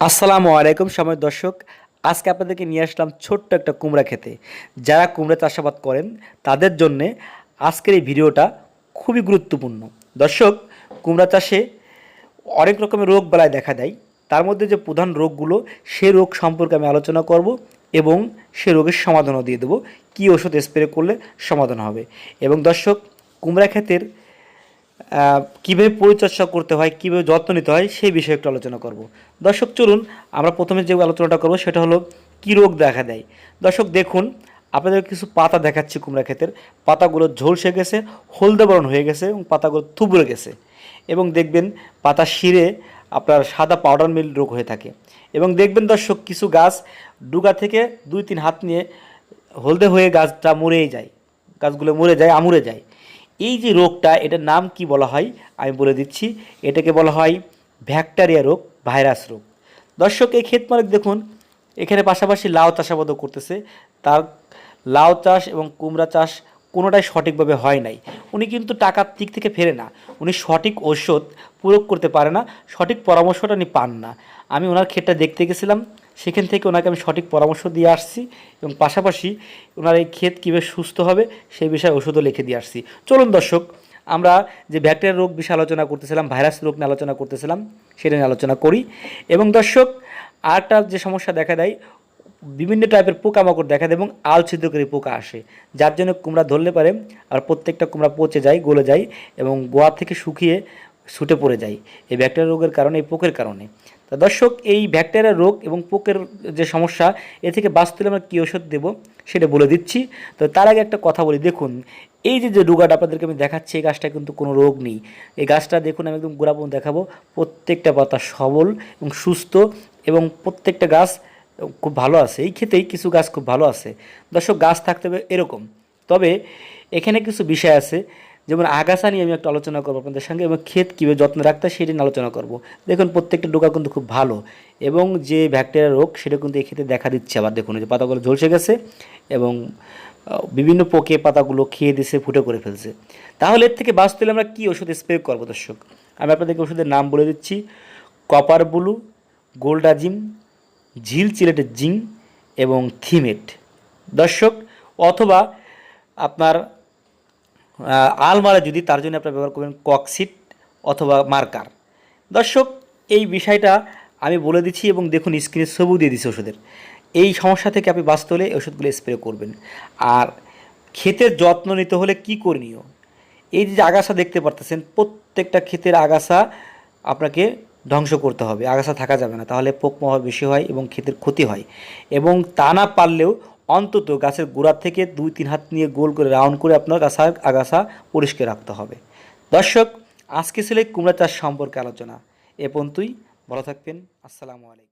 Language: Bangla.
আসসালামু আলাইকুম সময় দর্শক, আজকে আপনাদেরকে নিয়ে আসলাম ছোট্ট একটা কুমড়া খেতে। যারা কুমড়া চাষাবাদ করেন, তাদের জন্যে আজকের এই ভিডিওটা খুবই গুরুত্বপূর্ণ। দর্শক, কুমড়া চাষে অনেক রকমের রোগ বালাই দেখা দেয়। তার মধ্যে যে প্রধান রোগগুলো, সে রোগ সম্পর্কে আমি আলোচনা করব এবং সে রোগের সমাধানও দিয়ে দেবো। কী ওষুধ স্প্রে করলে সমাধান হবে? এবং দর্শক, কুমড়া ক্ষেতের কীভাবে পরিচর্যা করতে হয়, কীভাবে যত্ন নিতে হয়, সেই বিষয়ে একটু আলোচনা করব। দর্শক, চলুন আমরা প্রথমে যে আলোচনাটা করব সেটা হলো কী রোগ দেখা দেয়। দর্শক, দেখুন আপনাদের কিছু পাতা দেখাচ্ছি কুমড়া ক্ষেতের। পাতাগুলো ঝলসে গেছে হলদে বরণ হয়ে গেছে এবং পাতাগুলো থুবড়ে গেছে। এবং দেখবেন পাতা শিরে আপনার সাদা পাউডার মিল রোগ হয়ে থাকে। এবং দেখবেন দর্শক, কিছু গাছ ডুগা থেকে দুই তিন হাত নিয়ে হলদে হয়ে গাছটা মরেই যায়। গাছগুলো মরে যায়, আমুরে যায়। এই যে রোগটা, এটার নাম কি বলা হয়? আমি বলে দিচ্ছি, এটাকে বলা হয় ব্যাকটেরিয়া রোগ, ভাইরাস রোগ। দর্শক, এই ক্ষেত মালিক দেখুন, এখানে পাশাপাশি লাউ চাষাবাদও করতেছে। তার লাউ চাষ এবং কুমড়া চাষ কোনোটাই সঠিকভাবে হয় নাই। উনি কিন্তু টাকার দিক থেকে ফেরে না। উনি সঠিক ঔষধ প্রয়োগ করতে পারে না, সঠিক পরামর্শটা উনি পান না। আমি ওনার ক্ষেতটা দেখতে গেছিলাম। সেখান থেকে ওনাকে আমি সঠিক পরামর্শ দিয়ে আসছি এবং পাশাপাশি ওনার এই ক্ষেত কীভাবে সুস্থ হবে সেই বিষয়ে ওষুধও লিখে দিয়ে আসছি। চলুন দর্শক, আমরা যে ব্যাকটেরিয়া রোগ বিষয়ে আলোচনা করতেছিলাম, ভাইরাস রোগ নিয়ে আলোচনা করতেছিলাম, সেটা নিয়ে আলোচনা করি। এবং দর্শক, আরেকটা যে সমস্যা দেখা দেয়, বিভিন্ন টাইপের পোকামাকড় দেখা দেয় এবং আল ছিদ্রকারী পোকা আসে। যার জন্য কুমড়া ধরলে পারে আর প্রত্যেকটা কুমড়া পচে যায়, গলে যায় এবং গোয়া থেকে শুকিয়ে ছুটে পড়ে যায় এই ব্যাকটেরিয়া রোগের কারণে, এই পোকের কারণে। তা দর্শক, এই ব্যাকটেরিয়া রোগ এবং পোকের যে সমস্যা, এ থেকে বাঁচতে আমরা কী ওষুধ দেবো সেটা বলে দিচ্ছি। তো তার আগে একটা কথা বলি, দেখুন, এই যে যে রোগাটা আপনাদেরকে আমি দেখাচ্ছি, এই গাছটা কিন্তু কোনো রোগ নেই। এই গাছটা দেখুন, আমি একদম গোড়াপন দেখাবো, প্রত্যেকটা পাতা সবল এবং সুস্থ এবং প্রত্যেকটা গাছ খুব ভালো আছে। এই ক্ষেতেই কিছু গাছ খুব ভালো আছে। দর্শক, গাছ থাকতে হবে এরকম। তবে এখানে কিছু বিষয় আছে। যেমন আগাছা নিয়ে আমি একটু আলোচনা করব আপনাদের সঙ্গে এবং ক্ষেত কীভাবে যত্ন রাখতে সেটা নিয়ে আলোচনা করব। দেখুন, প্রত্যেকটা ডোকা কিন্তু খুব ভালো এবং যে ব্যাকটেরিয়া রোগ সেটা কিন্তু এই ক্ষেত্রে দেখা দিচ্ছে আবার। দেখুন যে পাতাগুলো ঝলসে গেছে এবং বিভিন্ন পোকে পাতাগুলো খেয়ে দিছে, ফুটে করে ফেলছে। তাহলে এর থেকে বাঁচতে হলে আমরা কী ওষুধ স্প্রে করব দর্শক? আমি আপনাদেরকে ওষুধের নাম বলে দিচ্ছি, কপার ব্লু গোল্ডাজিম ঝিল চিলেটের জিং এবং থিমেট। দর্শক, অথবা আপনার আলমারা যদি তার জন্য আপনারা ব্যবহার করবেন ককসিট অথবা মার্কার। দর্শক, এই বিষয়টা আমি বলে দিচ্ছি এবং দেখুন, স্ক্রিনে ছবিও দিয়ে দিচ্ছি ওষুধের। এই সমস্যা থেকে আপনি বাঁচতে হলে ওষুধগুলো স্প্রে করবেন। আর ক্ষেতের যত্ন নিতে হলে কি করণীয়? এই যে আগাছা দেখতে পারতেছেন, প্রত্যেকটা ক্ষেতের আগাছা আপনাকে ধ্বংস করতে হবে। আগাছা থাকা যাবে না, তাহলে পোকমহা বেশি হয় এবং ক্ষেতের ক্ষতি হয়। এবং তা না পারলেও অন্তত গাছের গোড়া থেকে দুই, তিন হাত নিয়ে গোল করে রাউন্ড করে আপনার গাছার আগাছা পরিষ্কার রাখতে হবে। দর্শক আজকে ছিল কুমড়া চাষ সম্পর্কে আলোচনা। এ পর্যন্তই। ভালো থাকবেন। আসসালামু আলাইকুম।